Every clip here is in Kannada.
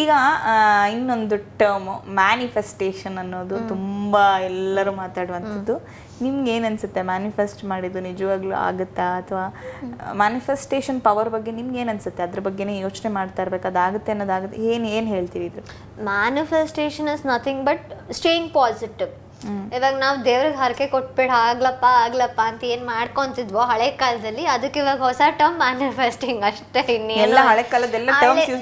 ಈಗ ಇನ್ನೊಂದು ಟರ್ಮ್ ಮ್ಯಾನಿಫೆಸ್ಟೇಷನ್ ಅನ್ನೋದು ತುಂಬ ಎಲ್ಲರೂ ಮಾತಾಡುವಂಥದ್ದು. ನಿಮ್ಗೆ ಏನು ಅನ್ಸುತ್ತೆ ಮ್ಯಾನಿಫೆಸ್ಟ್ ಮಾಡಿದ್ದು ನಿಜವಾಗ್ಲೂ ಆಗುತ್ತಾ? ಅಥವಾ ಮ್ಯಾನಿಫೆಸ್ಟೇಷನ್ ಪವರ್ ಬಗ್ಗೆ ನಿಮ್ಗೆ ಏನು ಅನ್ಸುತ್ತೆ ಅದ್ರ ಬಗ್ಗೆನೇ ಯೋಚನೆ ಮಾಡ್ತಾ ಇರ್ಬೇಕು. ಅದಾಗುತ್ತೆ ಅನ್ನೋದಾಗುತ್ತೆ. ಏನು ಏನು ಹೇಳ್ತೀರಿ ಇದು manifestation is nothing but staying positive ಇವಾಗ ನಾವು ದೇವ್ರಿಗೆ ಹರಕೆ ಕೊಟ್ಬಿಟ್ಟು ಆಗ್ಲಪ್ಪ ಆಗ್ಲಪ್ಪ ಅಂತ ಏನ್ ಮಾಡ್ಕೊಂತಿದ್ವೋ ಹಳೆ ಕಾಲದಲ್ಲಿ ಅದಕ್ಕೆ ಇವಾಗ ಹೊಸ ಟರ್ಮ್ ಮ್ಯಾನಿಫೆಸ್ಟಿಂಗ್ ಅಷ್ಟೇ ಎಲ್ಲ ಹಳೆ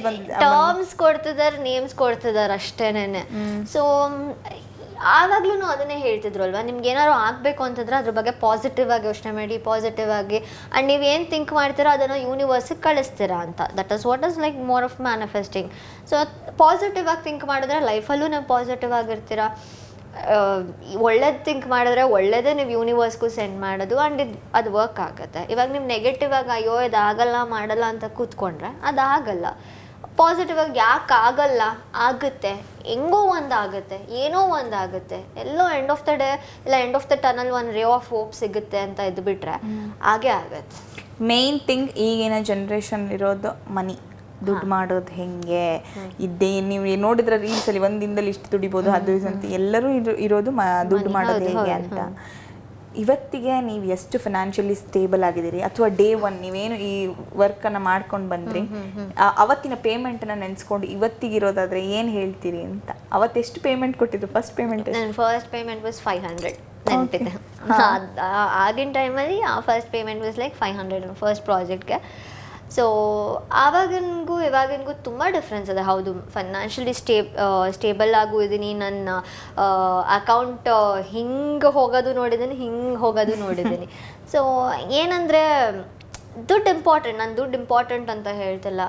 ಬಂದಿದೆ. ಟರ್ಮ್ಸ್ ಕೊಡ್ತಿದಾರೆ ನೇಮ್ಸ್ ಕೊಡ್ತಿದಾರೆ ಅಷ್ಟೇನೆ ಸೊ ಆವಾಗ್ಲೂ ಅದನ್ನೇ ಹೇಳ್ತಿದ್ರು ಅಲ್ವಾ ನಿಮ್ಗೆ ಏನಾದ್ರು ಆಗಬೇಕು ಅಂತಂದ್ರೆ ಅದ್ರ ಬಗ್ಗೆ ಪಾಸಿಟಿವ್ ಆಗಿ ಯೋಚನೆ ಮಾಡಿ ಪಾಸಿಟಿವ್ ಆಗಿ. ಆ್ಯಂಡ್ ನೀವು ಏನು ಥಿಂಕ್ ಮಾಡ್ತೀರಾ ಅದನ್ನು ಯೂನಿವರ್ಸಿಗೆ ಕಳಿಸ್ತೀರಾ ಅಂತ. That is what is like more of manifesting so positive ಆಗಿ ಥಿಂಕ್ ಮಾಡಿದ್ರೆ ಲೈಫಲ್ಲೂ ನೀವು ಪಾಸಿಟಿವ್ ಆಗಿರ್ತೀರಾ? ಒಳ್ಳೇದು ಥಿಂಕ್ ಮಾಡಿದ್ರೆ ಒಳ್ಳೇದೇ ನೀವು ಯೂನಿವರ್ಸ್ಗೂ ಸೆಂಡ್ ಮಾಡೋದು ಆ್ಯಂಡ್ ಇದು ಅದು ವರ್ಕ್ ಆಗುತ್ತೆ. ಇವಾಗ ನೀವು ನೆಗೆಟಿವ್ ಆಗಿ ಅಯ್ಯೋ ಇದು ಆಗಲ್ಲ ಮಾಡಲ್ಲ ಅಂತ ಕೂತ್ಕೊಂಡ್ರೆ ಅದು ಆಗಲ್ಲ ಪಾಸಿಟಿವ್ ಆಗಿ ಯಾಕೆ ಆಗಲ್ಲ? ಆಗುತ್ತೆ. ಹೆಂಗೋ ಒಂದು ಆಗುತ್ತೆ. ಏನೋ ಒಂದು ಆಗುತ್ತೆ. ಎಲ್ಲೋ ಎಂಡ್ ಆಫ್ ದ ಡೇ ಇಲ್ಲ ಎಂಡ್ ಆಫ್ ದ ಟನಲ್ ಒಂದು ರೇ ಆಫ್ ಹೋಪ್ ಸಿಗುತ್ತೆ ಅಂತ ಇದ್ಬಿಟ್ರೆ ಹಾಗೆ ಆಗುತ್ತೆ. ಮೇನ್ ಥಿಂಗ್ ಈಗಿನ ಜನ್ರೇಷನ್ ಇರೋದು ಮನಿ ದುಡ್ಡು ಮಾಡೋದು ಹೆಂಗೆ? ಇದ್ದೇ ನೀವು ನೋಡಿದ್ರೆ ರೀಲ್ಸ್ ಅಲ್ಲಿ ಒಂದಿನದಲ್ಲಿ ದಿನದಲ್ಲಿ ಇಷ್ಟು ದುಡಿಬೋದು ಅದು ಇದು ಅಂತ ಎಲ್ಲರೂ ಇರೋ- ಇರೋದು ಮ- ದುಡ್ಡು ಮಾಡೋದು ಹೇಗೆ ಅಂತ. ಇವತ್ತಿಗೆ ನೀವು ಎಷ್ಟು ಫಿನಾನ್ಷಿಯಲಿ ಸ್ಟೇಬಲ್ ಆಗಿದ್ದೀರಿ? ಅಥವಾ ಡೇ ಒನ್ ನೀವೇನು ಈ ವರ್ಕ್ ಅನ್ನ ಮಾಡ್ಕೊಂಡು ಬಂದ್ರಿ? ಅವತ್ತಿನ ಪೇಮೆಂಟ್ನ ನೆನ್ಸ್ಕೊಂಡು ಇವತ್ತಿಗಿರೋದಾದ್ರೆ ಏನ್ ಹೇಳ್ತೀರಿ ಅಂತ. ಅವತ್ತೆಷ್ಟು ಪೇಮೆಂಟ್ ಕೊಟ್ಟಿದ್ರು ಫಸ್ಟ್ ಪೇಮೆಂಟ್ ನನ್ನ first payment was five hundred ನೆನಪಿದೆ. ಆಗಿನ ಟೈಮಲ್ಲಿ ಆ first payment was like five hundred first ಪ್ರಾಜೆಕ್ಟ್ಗೆ so ಆವಾಗಿನ್ಗೂ ಇವಾಗಿನ್ಗೂ ತುಂಬ ಡಿಫ್ರೆನ್ಸ್ ಇದೆ ಹೌದು ಫೈನಾನ್ಷಿಯಲಿ ಸ್ಟೇ ಸ್ಟೇಬಲ್ ಆಗೂ ಇದ್ದೀನಿ ನನ್ನ ಅಕೌಂಟ್ ಹಿಂಗೆ ಹೋಗೋದು ನೋಡಿದ್ದೀನಿ ಹಿಂಗೆ ಹೋಗೋದು ನೋಡಿದ್ದೀನಿ ಸೊ ಏನಂದರೆ ದುಡ್ಡು ಇಂಪಾರ್ಟೆಂಟ್ ನಾನು ದುಡ್ಡು ಇಂಪಾರ್ಟೆಂಟ್ ಅಂತ ಹೇಳ್ತಿಲ್ಲ.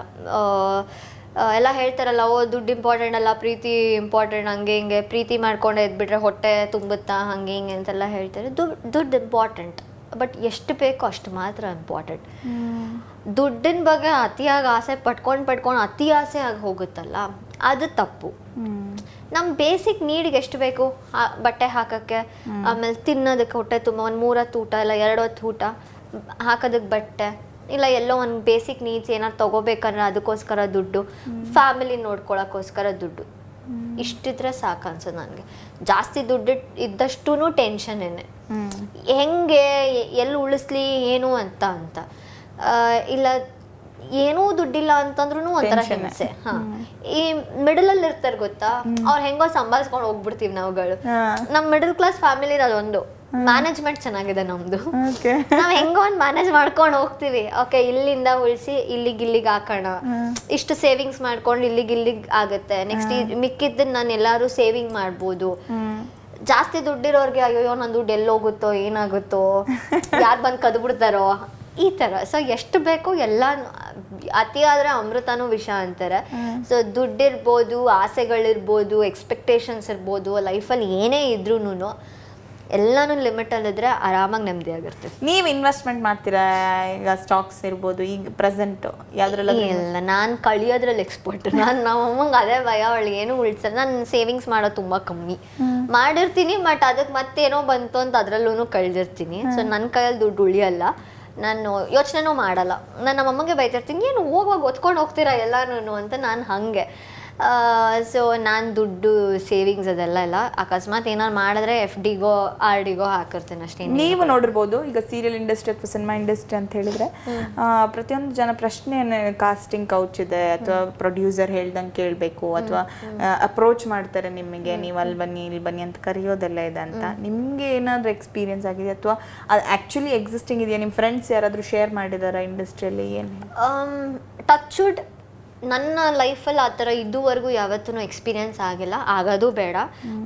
ಎಲ್ಲ ಹೇಳ್ತಾರಲ್ಲ ಓ ದುಡ್ಡು ಇಂಪಾರ್ಟೆಂಟ್ ಅಲ್ಲ ಪ್ರೀತಿ ಇಂಪಾರ್ಟೆಂಟ್ ಹಂಗೆ ಹಿಂಗೆ. ಪ್ರೀತಿ ಮಾಡ್ಕೊಂಡು ಎದ್ಬಿಟ್ರೆ ಹೊಟ್ಟೆ ತುಂಬುತ್ತಾ ಹಂಗೆ ಹಿಂಗೆ ಅಂತೆಲ್ಲ ಹೇಳ್ತಾರೆ. ದುಡ್ಡು ದುಡ್ಡು ಇಂಪಾರ್ಟೆಂಟ್ ಬಟ್ ಎಷ್ಟು ಬೇಕೋ ಅಷ್ಟು ಮಾತ್ರ ಇಂಪಾರ್ಟೆಂಟ್ ದುಡ್ಡಿನ ಬಗ್ಗೆ ಅತಿಯಾಗಿ ಆಸೆ ಪಟ್ಕೊಂಡು ಪಟ್ಕೊಂಡು ಅತಿ ಆಸೆ ಆಗಿ ಹೋಗುತ್ತಲ್ಲ ಅದು ತಪ್ಪು. ನಮ್ಮ ಬೇಸಿಕ್ ನೀಡಿಗೆ ಎಷ್ಟು ಬೇಕು? ಬಟ್ಟೆ ಹಾಕೋಕ್ಕೆ ಆಮೇಲೆ ತಿನ್ನೋದಕ್ಕೆ ಹೊಟ್ಟೆ ತುಂಬ ಒಂದು ಮೂರತ್ತು ಊಟ ಇಲ್ಲ ಎರಡು ಹೊತ್ತು ಊಟ ಹಾಕೋದಕ್ಕೆ ಬಟ್ಟೆ ಇಲ್ಲ ಎಲ್ಲೋ ಒಂದು ಬೇಸಿಕ್ ನೀಡ್ಸ್ ಏನಾರು ತೊಗೋಬೇಕಂದ್ರೆ ಅದಕ್ಕೋಸ್ಕರ ದುಡ್ಡು ಫ್ಯಾಮಿಲಿ ನೋಡ್ಕೊಳಕ್ಕೋಸ್ಕರ ದುಡ್ಡು. ಇಷ್ಟಿದ್ರೆ ಸಾಕು ಅನ್ಸೋದು ನನಗೆ. ಜಾಸ್ತಿ ದುಡ್ಡು ಇದ್ದಷ್ಟೂ ಟೆನ್ಷನ್ನೇನೆ ಹೆಂಗೆ ಎಲ್ಲಿ ಉಳಿಸ್ಲಿ ಏನು ಅಂತ ಅಂತ. ಆ, ಇಲ್ಲ ಏನೂ ದುಡ್ಡಿಲ್ಲ ಅಂತಂದ್ರೂ ಒಂಥರ. ಹಿಂಸೆ. ಹಾ. ಈ ಮಿಡಲ್ ಅಲ್ಲಿ ಇರ್ತಾರೆ ಗೊತ್ತಾ ಅವ್ರು ಹೆಂಗೋ ಸಂಭಾಳಿಸ್ಕೊಂಡು ಹೋಗ್ಬಿಡ್ತೀವಿ ನಾವುಗಳು. ನಮ್ಮ ನಮ್ ಮಿಡಲ್ ಕ್ಲಾಸ್ ಫ್ಯಾಮಿಲಿ ಅದೊಂದು. ಮ್ಯಾನೇಜ್ಮೆಂಟ್ ಚೆನ್ನಾಗಿದೆ ನಮ್ದು. ನಾವ್ ಹೆಂಗೋ ಒಂದ್ ಮ್ಯಾನೇಜ್ ಮಾಡ್ಕೊಂಡು ಹೋಗ್ತೀವಿ. ಓಕೆ ಇಲ್ಲಿಂದ ಉಳಿಸಿ ಇಲ್ಲಿಗೆ ಇಲ್ಲಿಗೆ ಹಾಕೋಣ. ಇಷ್ಟು ಸೇವಿಂಗ್ಸ್ ಮಾಡ್ಕೊಂಡು ಇಲ್ಲಿಗೆ ಇಲ್ಲಿಗೆ ಆಗುತ್ತೆ. ನೆಕ್ಸ್ಟ್ ಮಿಕ್ಕಿದ್ದನ್ನ ನಾನು ಎಲ್ಲಾರು ಸೇವಿಂಗ್ ಮಾಡ್ಬೋದು. ಜಾಸ್ತಿ ದುಡ್ಡಿರೋರ್ಗೆ ಅಯ್ಯೋ ನನ್ನ ದುಡ್ಡು ಎಲ್ಲಿ ಹೋಗುತ್ತೋ ಏನಾಗುತ್ತೋ? ಯಾರು ಬಂದು ಕದ್ಬಿಡ್ತಾರೋ? ಈ ತರ ಸೊ ಎಷ್ಟು ಬೇಕೋ ಎಲ್ಲ ಅತಿ ಆದ್ರೆ ಅಮೃತನೂ ವಿಷ ಅಂತಾರೆ. ಸೊ ದುಡ್ಡಿರ್ಬೋದು ಆಸೆಗಳಿರ್ಬೋದು ಎಕ್ಸ್ಪೆಕ್ಟೇಷನ್ಸ್ ಇರ್ಬೋದು ಲೈಫಲ್ಲಿ ಏನೇ ಇದ್ರೂ ಎಲ್ಲನೂ ಲಿಮಿಟಲ್ಲಿದ್ರೆ ಆರಾಮಾಗಿ ನೆಮ್ಮದಿಯಾಗಿರ್ತೀವಿ ನೀವು ಇನ್ವೆಸ್ಟ್ಮೆಂಟ್ ಮಾಡ್ತೀರಾ? ಈಗ ಸ್ಟಾಕ್ಸ್ ಇರ್ಬೋದು ಈಗ ಪ್ರೆಸೆಂಟ್ ಯಾವ್ದ್ರಲ್ಲ ಇಲ್ಲ ನಾನು ಕಳಿಯೋದ್ರಲ್ಲಿ ಎಕ್ಸ್ಪರ್ಟ್ ನಾನು ನಮ್ಮ ಅಮ್ಮಂಗೆ ಅದೇ ಭಯ ಅವಳಿಗೆ ಏನು ಉಳಿಸಲ್ಲ. ನಾನು ಸೇವಿಂಗ್ಸ್ ಮಾಡೋದು ತುಂಬ ಕಮ್ಮಿ. ಮಾಡಿರ್ತೀನಿ ಬಟ್ ಅದಕ್ಕೆ ಮತ್ತೇನೋ ಬಂತು ಅಂತ ಅದರಲ್ಲೂ ಕಳೆದಿರ್ತೀನಿ. ಸೊ ನನ್ನ ಕೈಯಲ್ಲಿ ದುಡ್ಡು ಉಳಿಯಲ್ಲ. ನಾನು ಯೋಚನೆನೂ ಮಾಡಲ್ಲ. ನಾನು ನಮ್ಮಮ್ಮಗೆ ಬೈತಿರ್ತೀನಿ ಏನು ಹೋಗುವಾಗ ಒತ್ಕೊಂಡು ಹೋಗ್ತೀರಾ ಎಲ್ಲಾನು ಅಂತ ನಾನು ಹಾಗೆ. ಸೊ ನಾನು ದುಡ್ಡು ಸೇವಿಂಗ್ಸ್ ಅದೆಲ್ಲ ಇಲ್ಲ. ಅಕಸ್ಮಾತ್ ಏನಾರು ಮಾಡಿದ್ರೆ ಎಫ್ ಡಿಗೋ ಆರ್ ಡಿಗೋ ಹಾಕಿರ್ತೀನಿ ಅಷ್ಟೇ ನೀವು ನೋಡಿರ್ಬೋದು ಈಗ ಸೀರಿಯಲ್ ಇಂಡಸ್ಟ್ರಿ ಅಥವಾ ಸಿನಿಮಾ ಇಂಡಸ್ಟ್ರಿ ಅಂತ ಹೇಳಿದ್ರೆ ಪ್ರತಿಯೊಂದು ಜನ ಪ್ರಶ್ನೆ ಕಾಸ್ಟಿಂಗ್ ಕೌಚ್ ಇದೆ ಅಥವಾ ಪ್ರೊಡ್ಯೂಸರ್ ಹೇಳ್ದಂಗೆ ಕೇಳಬೇಕು ಅಥವಾ ಅಪ್ರೋಚ್ ಮಾಡ್ತಾರೆ ನಿಮಗೆ ನೀವು ಅಲ್ಲಿ ಬನ್ನಿ ಇಲ್ಲಿ ಬನ್ನಿ ಅಂತ ಕರೆಯೋದೆಲ್ಲ ಇದೆ ಅಂತ. ನಿಮಗೆ ಏನಾದರೂ ಎಕ್ಸ್ಪೀರಿಯನ್ಸ್ ಆಗಿದೆ ಅಥವಾ ಅದು ಆ್ಯಕ್ಚುಲಿ ಎಕ್ಸಿಸ್ಟಿಂಗ್ ಇದೆಯಾ? ನಿಮ್ಮ ಫ್ರೆಂಡ್ಸ್ ಯಾರಾದರೂ ಶೇರ್ ಮಾಡಿದಾರಾ ಇಂಡಸ್ಟ್ರಿಯಲ್ಲಿ ಏನು ಟಚ್ವುಡ್ ನನ್ನ ಲೈಫಲ್ಲಿ ಆ ಥರ ಇದುವರೆಗೂ ಯಾವತ್ತೂ ಎಕ್ಸ್ಪೀರಿಯೆನ್ಸ್ ಆಗಿಲ್ಲ. ಆಗೋದು ಬೇಡ.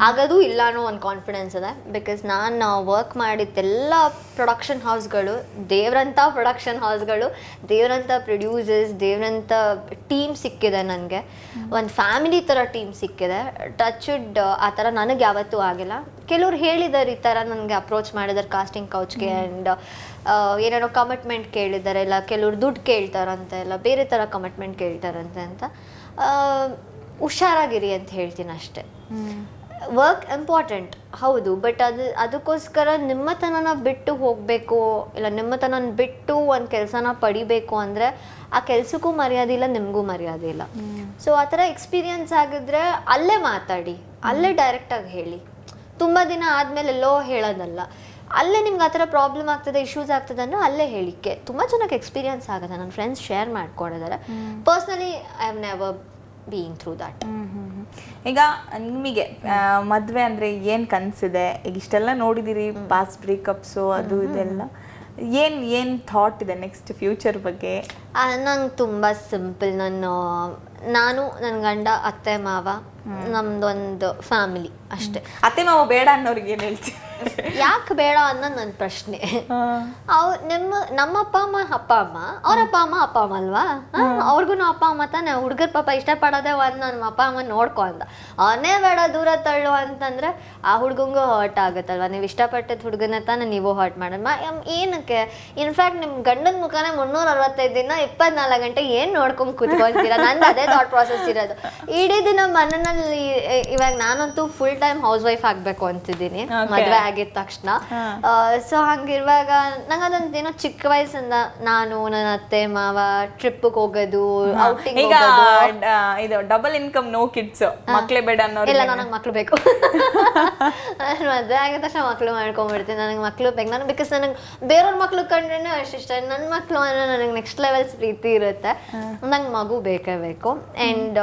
ಆಗೋದು ಇಲ್ಲ ಅನ್ನೋ ಒಂದು ಕಾನ್ಫಿಡೆನ್ಸ್ ಇದೆ. ಬಿಕಾಸ್ ನಾನು ವರ್ಕ್ ಮಾಡಿದ್ದೆಲ್ಲ ಪ್ರೊಡಕ್ಷನ್ ಹೌಸ್ಗಳು ದೇವ್ರಂಥ ಪ್ರೊಡಕ್ಷನ್ ಹೌಸ್ಗಳು ದೇವ್ರಂಥ ಪ್ರೊಡ್ಯೂಸರ್ಸ್ ದೇವ್ರಂಥ ಟೀಮ್ ಸಿಕ್ಕಿದೆ ನನಗೆ. ಒಂದು ಫ್ಯಾಮಿಲಿ ಥರ ಟೀಮ್ ಸಿಕ್ಕಿದೆ. ಟಚ್ಡ್ ಆ ಥರ ನನಗೆ ಯಾವತ್ತೂ ಆಗಿಲ್ಲ. ಕೆಲವ್ರು ಹೇಳಿದ್ದಾರೆ ಈ ಥರ ನನಗೆ ಅಪ್ರೋಚ್ ಮಾಡಿದ್ದಾರೆ ಕಾಸ್ಟಿಂಗ್ ಕೌಚ್ಗೆ ಆ್ಯಂಡ್ ಏನೇನೋ ಕಮಿಟ್ಮೆಂಟ್ ಕೇಳಿದ್ದಾರೆ ಇಲ್ಲ ಕೆಲವ್ರು ದುಡ್ಡು ಕೇಳ್ತಾರಂತೆ ಇಲ್ಲ ಬೇರೆ ಥರ ಕಮಿಟ್ಮೆಂಟ್ ಕೇಳ್ತಾರಂತೆ ಅಂತ ಹುಷಾರಾಗಿರಿ ಅಂತ ಹೇಳ್ತೀನಿ ಅಷ್ಟೇ. ವರ್ಕ್ ಇಂಪಾರ್ಟೆಂಟ್ ಹೌದು ಬಟ್ ಅದು ಅದಕ್ಕೋಸ್ಕರ ನಿಮ್ಮತನನ ಬಿಟ್ಟು ಹೋಗಬೇಕು ಇಲ್ಲ ನಿಮ್ಮತನ ಬಿಟ್ಟು ಒಂದು ಕೆಲಸನ ಪಡಿಬೇಕು ಅಂದರೆ ಆ ಕೆಲಸಕ್ಕೂ ಮರ್ಯಾದೆ ಇಲ್ಲ ನಿಮಗೂ ಮರ್ಯಾದೆ ಇಲ್ಲ. ಸೊ ಆ ಥರ ಎಕ್ಸ್ಪೀರಿಯನ್ಸ್ ಆಗಿದ್ರೆ ಅಲ್ಲೇ ಮಾತಾಡಿ ಅಲ್ಲೇ ಡೈರೆಕ್ಟಾಗಿ ಹೇಳಿ. ತುಂಬ ದಿನ ಆದಮೇಲೆ ಎಲ್ಲೋ ಹೇಳೋದಲ್ಲ. ಅಲ್ಲೇ ನಿಮ್ಗೆ ಆ ಥರ ಪ್ರಾಬ್ಲಮ್ ಆಗ್ತದೆ ಇಶ್ಯೂಸ್ ಆಗ್ತದೆ ಅನ್ನೋ ಅಲ್ಲೇ ಹೇಳಿಕೆ ತುಂಬ ಚೆನ್ನಾಗಿ ಎಕ್ಸ್ಪೀರಿಯನ್ಸ್ ಆಗುತ್ತೆ. ನನ್ನ ಫ್ರೆಂಡ್ಸ್ ಶೇರ್ ಮಾಡ್ಕೊಂಡಿದ್ದಾರೆ. Personally I have never being through that. ಈಗ ನಿಮಗೆ ಮದುವೆ ಅಂದ್ರೆ ಏನು ಕನಸಿದೆ? ಈಗ ಇಷ್ಟೆಲ್ಲ ನೋಡಿದ್ದೀರಿ ಪಾಸ್ಟ್ ಬ್ರೇಕಪ್ಸು ಅದು ಇದೆಲ್ಲ. ಏನು ಏನು ಥಾಟ್ ಇದೆ ನೆಕ್ಸ್ಟ್ ಫ್ಯೂಚರ್ ಬಗ್ಗೆ? ನಂಗೆ ತುಂಬ ಸಿಂಪಲ್ ನಾನು ನಾನು ನನ್ನ ಗಂಡ ಅತ್ತೆ ಮಾವ ನಮ್ದೊಂದು ಫ್ಯಾಮಿಲಿ ಅಷ್ಟೇ. ಅತ್ತೆ ಮಾವ ಬೇಡ ಅನ್ನೋರಿಗೆ ಏನು ಹೇಳ್ತೀವಿ ಯಾಕೆ ಬೇಡ ಅನ್ನೋದು ನನ್ನ ಪ್ರಶ್ನೆ. ಅವ್ ನಿಮ್ಮ ನಮ್ಮ ಅಪ್ಪ ಅಮ್ಮ ಅಪ್ಪ ಅಮ್ಮ ಅವ್ರ ಅಪ್ಪ ಅಮ್ಮ ಅಪ್ಪ ಅಮ್ಮ ಅಲ್ವಾ? ಅವ್ರಿಗೂ ಅಪ್ಪ ಅಮ್ಮ ತಾನೆ ಹುಡುಗರ ಪಾಪ ಇಷ್ಟಪಡೋದೇ ಒಂದು ನಮ್ಮ ಅಪ್ಪ ಅಮ್ಮ ನೋಡ್ಕೊ ಅಂತ ಅವನೇ ಬೇಡ ದೂರ ತಳ್ಳು ಅಂತಂದ್ರೆ ಆ ಹುಡುಗಂಗೂ ಹರ್ಟ್ ಆಗುತ್ತಲ್ವಾ? ನೀವು ಇಷ್ಟಪಟ್ಟಿದ್ದ ಹುಡುಗನ ತಾನೇ ನೀವು ಹರ್ಟ್ ಮಾಡೋದು. ಮ- ಎಮ್- ಏನಕ್ಕೆ? ಇನ್ಫ್ಯಾಕ್ಟ್ ನಿಮ್ಮ ಗಂಡನ ಮುಖಾನೇ ಮುನ್ನೂರ ಅರವತ್ತೈದು ದಿನ ಇಪ್ಪತ್ನಾಲ್ಕು ಗಂಟೆ ಏನು ನೋಡ್ಕೊಂಡು ಕುತ್ಕೊಂತೀರಾ ನಂದು ಅದೇ ಥಾಟ್ ಪ್ರಾಸೆಸ್ ಇರೋದು. ಇಡೀ ದಿನ ಮನನಲ್ಲಿ ಇವಾಗ ನಾನಂತೂ ಫುಲ್ ಟೈಮ್ ಹೌಸ್ ವೈಫ್ ಆಗಬೇಕು ಅಂತಿದ್ದೀನಿ. ಮದುವೆ ಆಗಿದ ತಕ್ಷಣ. ಸೊ ಹಂಗಿರುವಾಗ ನಂಗೆ ಅದೊಂದು ಏನೋ ಚಿಕ್ಕ ವಯಸ್ಸಿಂದ ನಾನು ನನ್ನ ಅತ್ತೆ ಮಾವ ಟ್ರಿಪ್ಗೆ ಹೋಗೋದು ಔಟಿಂಗ್ ಈಗ ಇದು ಡಬಲ್ ಇನ್ಕಮ್ ನೋ ಕಿಡ್ಸ್ ಮಕ್ಳೇ ಬೇಡ ಇಲ್ಲ ನನಗೆ ಮಕ್ಳು ಬೇಕು. ಮದುವೆ ಆಗಿದ ತಕ್ಷಣ ಮಕ್ಳು ಮಾಡ್ಕೊಂಡ್ಬಿಡ್ತೀನಿ ನನಗೆ ಮಕ್ಳು ಬೇಕು. ನಾನು ಬಿಕಾಸ್ ನನಗೆ ಬೇರೆಯವ್ರ ಮಕ್ಳು ಕಂಡ್ರೆ ಅಷ್ಟಿಷ್ಟ ನನ್ನ ಮಕ್ಳು ಅಂದ್ರೆ ನನಗೆ ನೆಕ್ಸ್ಟ್ ಲೆವೆಲ್ಸ್ ಪ್ರೀತಿ ಇರುತ್ತೆ. ನಂಗೆ ಮಗು ಬೇಕೇ ಬೇಕು. ಆ್ಯಂಡ್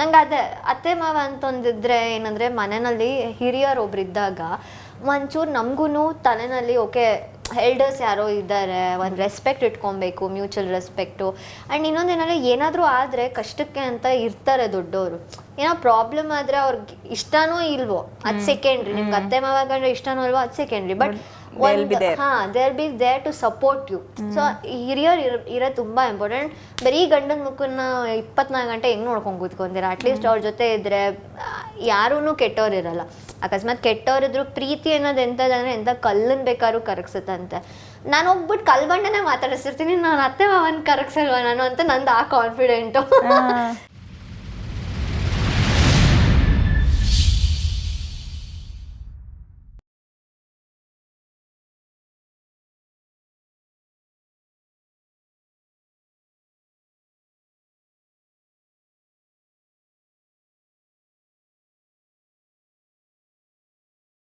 ನಂಗೆ ಅದೇ ಅತ್ತೆ ಮಾವ ಅಂತಂದಿದ್ರೆ ಏನಂದರೆ ಮನೆಯಲ್ಲಿ ಹಿರಿಯರು ಒಬ್ರು ಇದ್ದಾಗ ಒಂಚೂರು ನಮಗೂ ತಲೆನಲ್ಲಿ ಓಕೆ ಎಲ್ಡರ್ಸ್ ಯಾರೋ ಇದ್ದಾರೆ ಒಂದು ರೆಸ್ಪೆಕ್ಟ್ ಇಟ್ಕೊಬೇಕು ಮ್ಯೂಚುವಲ್ ರೆಸ್ಪೆಕ್ಟು ಆ್ಯಂಡ್ ಇನ್ನೊಂದೇನಾದ್ರೆ ಏನಾದರೂ ಆದರೆ ಕಷ್ಟಕ್ಕೆ ಅಂತ ಇರ್ತಾರೆ ದೊಡ್ಡವರು ಏನೋ ಪ್ರಾಬ್ಲಮ್ ಆದರೆ ಅವ್ರಿಗೆ ಇಷ್ಟನೋ ಇಲ್ವೋ? ಅದು ಸೆಕೆಂಡ್ರಿ ನಿಮ್ಗೆ ಅತ್ತೆ ಮಾವ ಇಷ್ಟನೂ ಇಷ್ಟನೋ ಇಲ್ವೋ? ಅದು secondary but there be there to support you so ಹಿರಿಯರ್ ಇರ ತುಂಬಾ ಇಂಪಾರ್ಟೆಂಟ್ ಬರೀ ಗಂಡನ ಮುಖನ ಇಪ್ಪತ್ನಾಲ್ಕು ಗಂಟೆ ಹೆಂಗ್ ನೋಡ್ಕೊಂಡು ಕೂತ್ಕೊಂಡಿರ ಅಟ್ಲೀಸ್ಟ್ ಅವ್ರ ಜೊತೆ ಇದ್ರೆ ಯಾರೂ ಕೆಟ್ಟವ್ರು ಇರಲ್ಲ. ಅಕಸ್ಮಾತ್ ಕೆಟ್ಟವ್ರಿದ್ರು ಪ್ರೀತಿ ಅನ್ನೋದು ಎಂಥದಂದ್ರೆ ಎಂಥ ಕಲ್ಲನ್ ಬೇಕಾದ್ರೂ ಕರಗಿಸುತ್ತಂತೆ. ನಾನು ಹೋಗ್ಬಿಟ್ಟು ಕಲ್ ಬಂಡನೆ ಮಾತಾಡಿಸಿರ್ತೀನಿ ನಾನು ಅತ್ತೆ ಮಾವನ್ ಕರಗಿಸಲ್ವ ನಾನು ಅಂತ ನಂದು ಆ ಕಾನ್ಫಿಡೆಂಟು